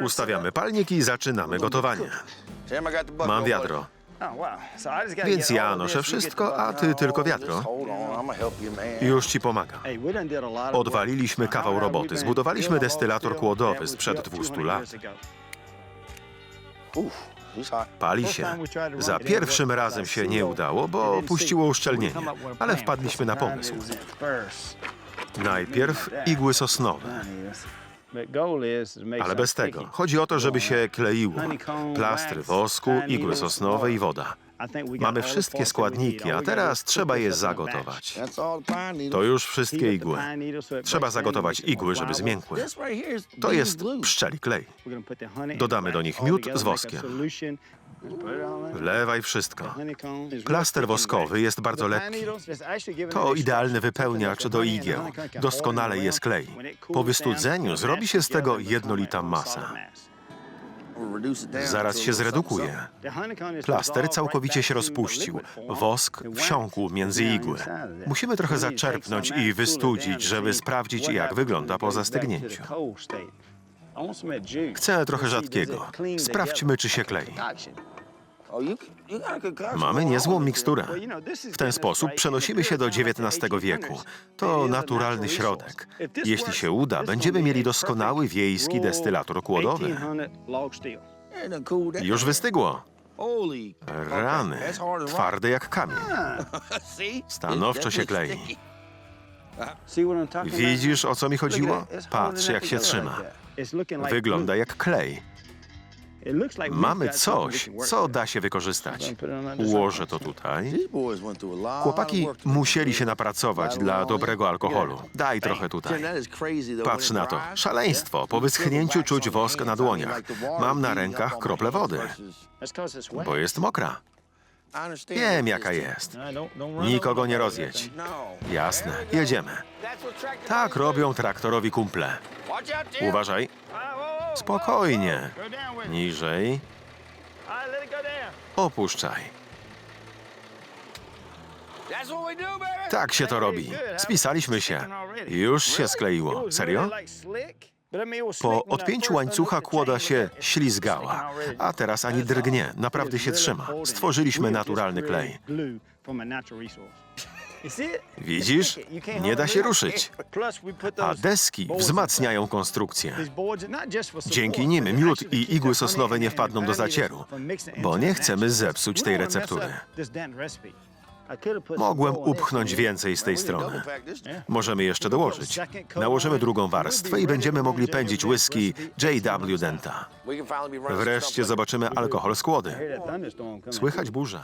Ustawiamy palnik i zaczynamy gotowanie. Mam wiadro. Więc ja noszę wszystko, a ty tylko wiadro. Już ci pomagam. Odwaliliśmy kawał roboty. Zbudowaliśmy destylator kłodowy sprzed 200 lat. Pali się. Za pierwszym razem się nie udało, bo puściło uszczelnienie, ale wpadliśmy na pomysł. Najpierw igły sosnowe, ale bez tego. Chodzi o to, żeby się kleiło. Plastry wosku, igły sosnowe i woda. Mamy wszystkie składniki, a teraz trzeba je zagotować. To już wszystkie igły. Trzeba zagotować igły, żeby zmiękły. To jest pszczeli klej. Dodamy do nich miód z woskiem. Wlewaj wszystko. Plaster woskowy jest bardzo lekki. To idealny wypełniacz do igieł. Doskonale je sklei. Po wystudzeniu zrobi się z tego jednolita masa. Zaraz się zredukuje. Plaster całkowicie się rozpuścił. Wosk wsiąkł między igły. Musimy trochę zaczerpnąć i wystudzić, żeby sprawdzić, jak wygląda po zastygnięciu. Chcę trochę rzadkiego. Sprawdźmy, czy się klei. Mamy niezłą miksturę. W ten sposób przenosimy się do XIX wieku. To naturalny środek. Jeśli się uda, będziemy mieli doskonały wiejski destylator kłodowy. Już wystygło. Rany, twarde jak kamień. Stanowczo się klei. Widzisz, o co mi chodziło? Patrz, jak się trzyma. Wygląda jak klej. Mamy coś, co da się wykorzystać. Ułożę to tutaj. Chłopaki musieli się napracować dla dobrego alkoholu. Daj trochę tutaj. Patrz na to. Szaleństwo. Po wyschnięciu czuć wosk na dłoniach. Mam na rękach krople wody, bo jest mokra. Wiem, jaka jest. Nikogo nie rozjedź. Jasne, jedziemy. Tak robią traktorowi kumple. Uważaj. Spokojnie. Niżej. Opuszczaj. Tak się to robi. Spisaliśmy się. Już się skleiło. Serio? Po odpięciu łańcucha kłoda się ślizgała, a teraz ani drgnie, naprawdę się trzyma. Stworzyliśmy naturalny klej. Widzisz? Nie da się ruszyć. A deski wzmacniają konstrukcję. Dzięki nim miód i igły sosnowe nie wpadną do zacieru, bo nie chcemy zepsuć tej receptury. Mogłem upchnąć więcej z tej strony. Możemy jeszcze dołożyć. Nałożymy drugą warstwę i będziemy mogli pędzić whisky J.W. Denta. Wreszcie zobaczymy alkohol z kłody. Słychać burzę.